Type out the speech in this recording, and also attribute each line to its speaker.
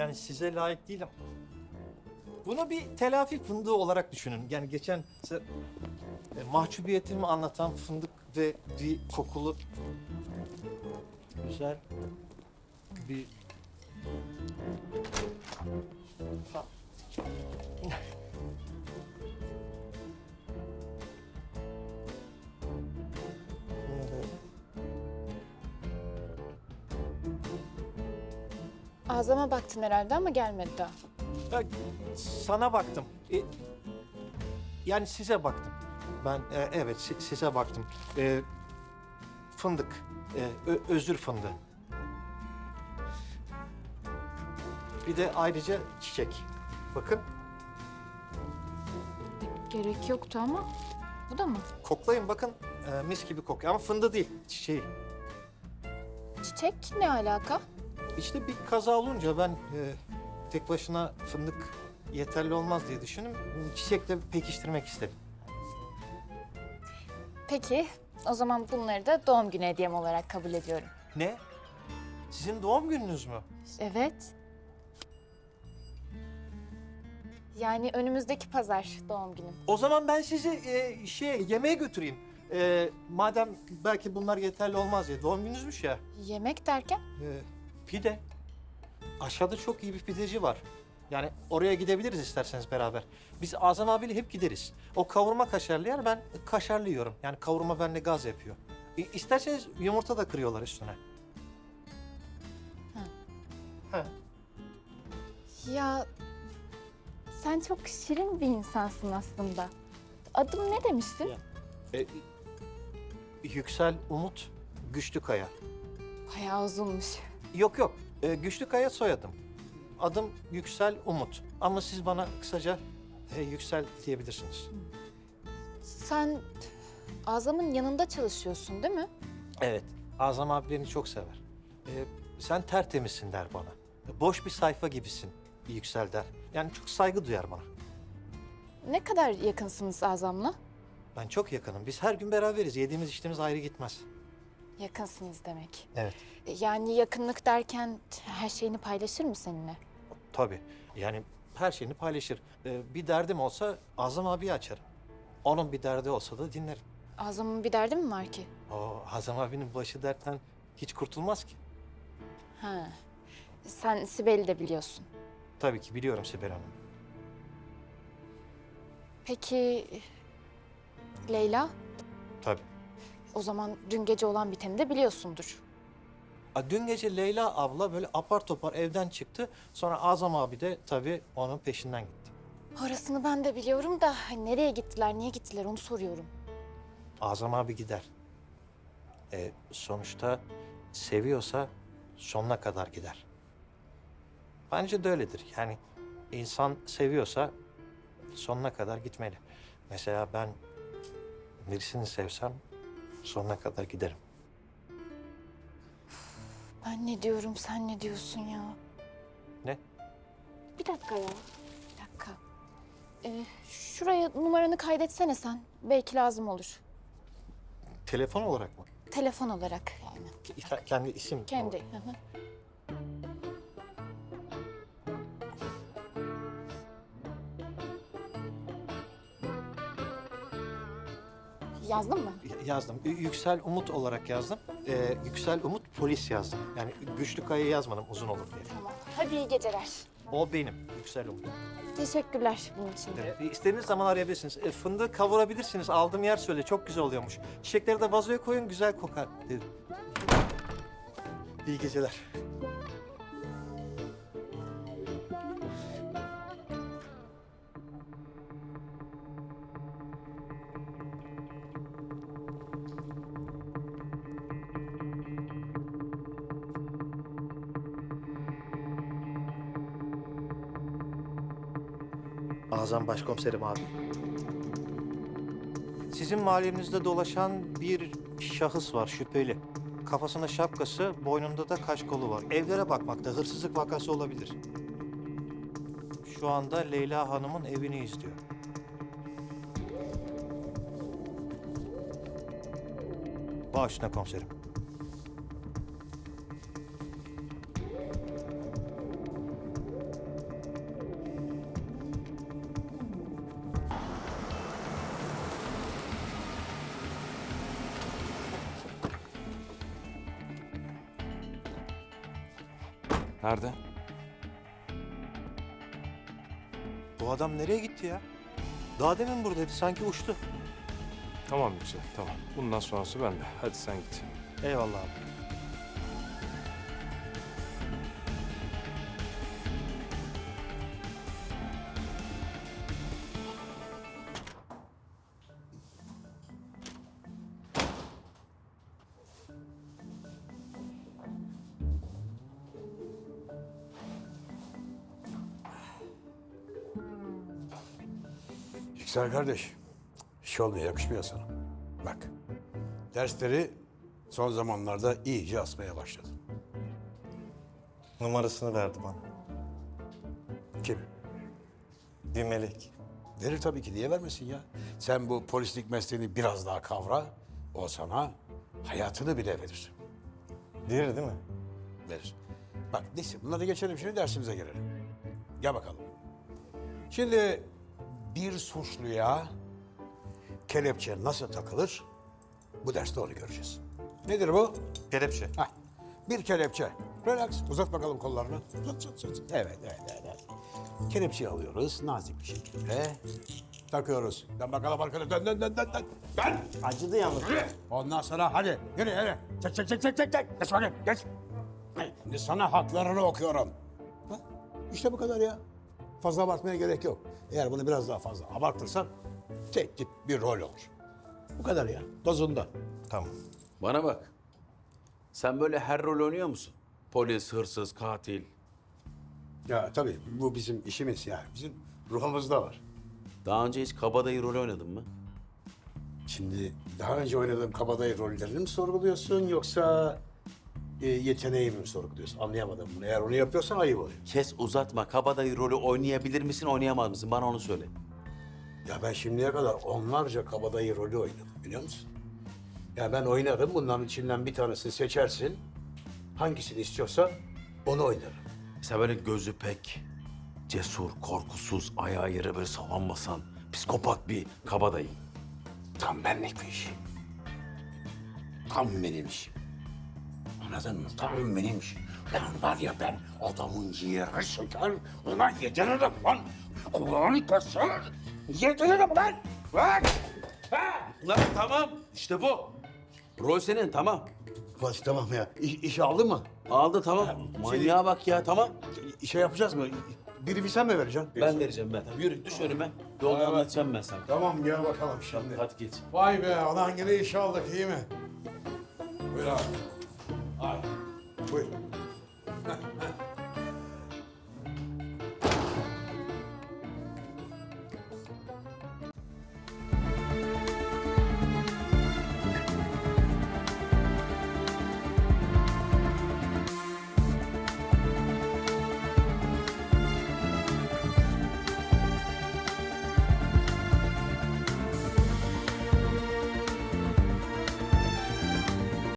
Speaker 1: Yani size layık değil ama. Bunu bir telafi fındığı olarak düşünün. Yani geçen size e, mahcubiyetimi anlatan fındık ve bir kokulu güzel bir Ha.
Speaker 2: Ağzıma baktın herhalde ama gelmedi daha.
Speaker 1: Ya, sana baktım. E, yani size baktım. Ben e, evet si- size baktım. E, fındık. E, ö- özür fındığı. Bir de ayrıca çiçek. Bakın
Speaker 2: Gerek yoktu ama. Bu da mı?
Speaker 1: koklayın bakın. E, mis gibi kokuyor ama fındığı değil çiçeği.
Speaker 2: Çiçek ne alaka?
Speaker 1: İşte bir kaza olunca ben e, tek başına fındık yeterli olmaz diye düşündüm. Çiçekle pekiştirmek istedim.
Speaker 2: Peki o zaman bunları da doğum günü hediyem olarak kabul ediyorum.
Speaker 1: Ne? Sizin doğum gününüz mü?
Speaker 2: Evet. Yani önümüzdeki pazar doğum günüm.
Speaker 1: O zaman ben sizi e, şey yemeğe götüreyim. E, madem belki bunlar yeterli olmaz ya. Doğum gününüzmüş ya.
Speaker 2: Yemek derken?
Speaker 1: E, pide. Aşağıda çok iyi bir pideci var. Yani oraya gidebiliriz isterseniz beraber. Biz Azam abiyle hep gideriz. O kavurma kaşarlı yer, ben kaşarlı yiyorum. Yani kavurma bende gaz yapıyor. E, isterseniz yumurta da kırıyorlar üstüne.
Speaker 2: Ha. Ya sen çok şirin bir insansın aslında. Adım ne demiştin?
Speaker 1: Ya. E, Yüksel Umut Güçlükaya.
Speaker 2: Bayağı uzunmuş.
Speaker 1: Yok yok. Ee, Güçlü Kaya soyadım. Adım Yüksel Umut. Ama siz bana kısaca e, Yüksel diyebilirsiniz.
Speaker 2: Sen Azam'ın yanında çalışıyorsun değil mi?
Speaker 1: Evet. Azam abi beni çok sever. Ee, sen tertemizsin der bana. Boş bir sayfa gibisin Yüksel der. Yani çok saygı duyar bana.
Speaker 2: Ne kadar yakınsınız Azam'la?
Speaker 1: Ben çok yakınım. Biz her gün beraberiz. Yediğimiz içtiğimiz ayrı gitmez.
Speaker 2: Yakınsınız demek.
Speaker 1: Evet.
Speaker 2: Yani yakınlık derken her şeyini paylaşır mı seninle?
Speaker 1: Tabii. Yani her şeyini paylaşır. Ee, bir derdim olsa Azam abiyi açarım. Onun bir derdi olsa da dinlerim.
Speaker 2: Azam'ın bir derdi mi var ki?
Speaker 1: O Azam abinin başı dertten hiç kurtulmaz ki.
Speaker 2: Ha. Sen Sibel'i de biliyorsun.
Speaker 1: Tabii ki biliyorum Sibel Hanım.
Speaker 2: Peki Leyla?
Speaker 1: Tabii.
Speaker 2: O zaman dün gece olan biteni de biliyorsundur.
Speaker 1: A, Dün gece Leyla abla böyle apar topar evden çıktı. Sonra Azam abi de tabii onun peşinden gitti.
Speaker 2: Orasını ben de biliyorum da nereye gittiler, niye gittiler onu soruyorum.
Speaker 1: Azam abi gider. E, sonuçta seviyorsa sonuna kadar gider. Bence de öyledir. Yani insan seviyorsa sonuna kadar gitmeli. Mesela ben birisini sevsem sonuna kadar giderim.
Speaker 2: Ben ne diyorum, sen ne diyorsun ya?
Speaker 1: Ne?
Speaker 2: Bir dakika ya. Bir dakika. Ee, şuraya numaranı kaydetsene sen. Belki lazım olur.
Speaker 1: Telefon olarak mı?
Speaker 2: Telefon olarak yani.
Speaker 1: Ke- Kendi isim
Speaker 2: Kendi. hı hı. Yazdın mı?
Speaker 1: Y- Yazdım. Y- Yüksel Umut olarak yazdım. Ee, Yüksel Umut polis yazdım. Yani Güçlü Kaya yazmadım uzun olur diye.
Speaker 2: Tamam. Hadi iyi geceler.
Speaker 1: O benim Yüksel Umut.
Speaker 2: Teşekkürler bunun için.
Speaker 1: Ee, istediğiniz zaman arayabilirsiniz. Ee, fındığı kavurabilirsiniz. Aldığım yer söyle. Çok güzel oluyormuş. Çiçekleri de vazoya koyun güzel kokar dedim. İyi geceler. Azam Başkomiserim abi. Sizin mahallenizde dolaşan bir şahıs var şüpheli. Kafasında şapkası, boynunda da kaş kolu var. Evlere bakmakta hırsızlık vakası olabilir. Şu anda Leyla Hanım'ın evini izliyor. Bağışına komiserim.
Speaker 3: Nerede?
Speaker 1: Bu adam nereye gitti ya? Daha demin buradaydı. Sanki uçtu.
Speaker 3: Tamam Yüksel, tamam. Bundan sonrası bende. Hadi sen git.
Speaker 1: Eyvallah abi.
Speaker 4: Yüksel kardeş, iş olmaya yakışmıyor sana. Bak, dersleri son zamanlarda iyice asmaya başladın.
Speaker 1: Numarasını verdi bana.
Speaker 4: Kim?
Speaker 1: Bir melek.
Speaker 4: Verir tabii ki, niye vermesin ya? Sen bu polislik mesleğini biraz daha kavra, o sana hayatını bile verir.
Speaker 1: Verir değil mi?
Speaker 4: Verir. Bak neyse, bunları geçelim şimdi dersimize gelelim. Gel bakalım. Şimdi bir suçluya kelepçe nasıl takılır? Bu derste onu göreceğiz. Nedir bu?
Speaker 1: Kelepçe.
Speaker 4: Hah, bir kelepçe. Relax, uzat bakalım kollarını. Uzat, uzat, uzat. Evet, evet, evet. evet. Kelepçeyi alıyoruz nazik bir şekilde. Takıyoruz. Dön bakalım arkana, dön, dön, dön, dön, dön. Dön!
Speaker 1: Acıdı yalnız.
Speaker 4: Ondan sonra hadi, yürü, yürü. Çek, çek, çek, çek, çek, çek. Geç bakayım, geç. Şimdi sana haklarını okuyorum. Ha? İşte bu kadar ya. Fazla abartmaya gerek yok. Eğer bunu biraz daha fazla abartırsan tek tip bir rol olur. Bu kadar ya, dozunda.
Speaker 1: Tamam.
Speaker 5: Bana bak. Sen böyle her rol oynuyor musun? Polis, hırsız, katil.
Speaker 4: Ya tabii bu bizim işimiz yani. Bizim ruhumuzda var.
Speaker 5: Daha önce hiç kabadayı rol oynadın mı?
Speaker 4: Şimdi daha önce oynadığım kabadayı rollerini mi sorguluyorsun yoksa e, yeteneğimi mi sorguluyorsun? Anlayamadım bunu. Eğer onu yapıyorsan ayıp oluyor.
Speaker 5: Kes uzatma. Kabadayı rolü oynayabilir misin, oynayamaz mısın? Bana onu söyle.
Speaker 4: Ya ben şimdiye kadar onlarca kabadayı rolü oynadım biliyor musun? Ya ben oynadım. Bunların içinden bir tanesini seçersin. Hangisini istiyorsan onu oynarım.
Speaker 5: Sen böyle gözü pek, cesur, korkusuz, ayağı yere böyle savanmasan, psikopat bir kabadayı.
Speaker 4: Tam benlik bir iş. Tam benim işim. Anladın mı? Tam benim işim. Lan var ya ben adamın ciğeri söker, ona yediririm lan. Kulağını keser, yediririm lan. Lan! Ha!
Speaker 5: Lan tamam, işte bu. Rol senin, tamam.
Speaker 4: Fatih tamam ya. İş, işi aldın mı?
Speaker 5: Aldı tamam. Manyağa bak ya, tamam.
Speaker 4: Şey yapacağız mı? Biri bir sen mi vereceksin?
Speaker 5: Ben vereceğim ben. Yürü, düş önüme. Yolda anlatacağım ben sana.
Speaker 4: Tamam gel bakalım şimdi.
Speaker 5: Hadi geç.
Speaker 4: Vay be ulan yine iş aldık iyi mi? Buyur abi. Ay. Buyur. Heh.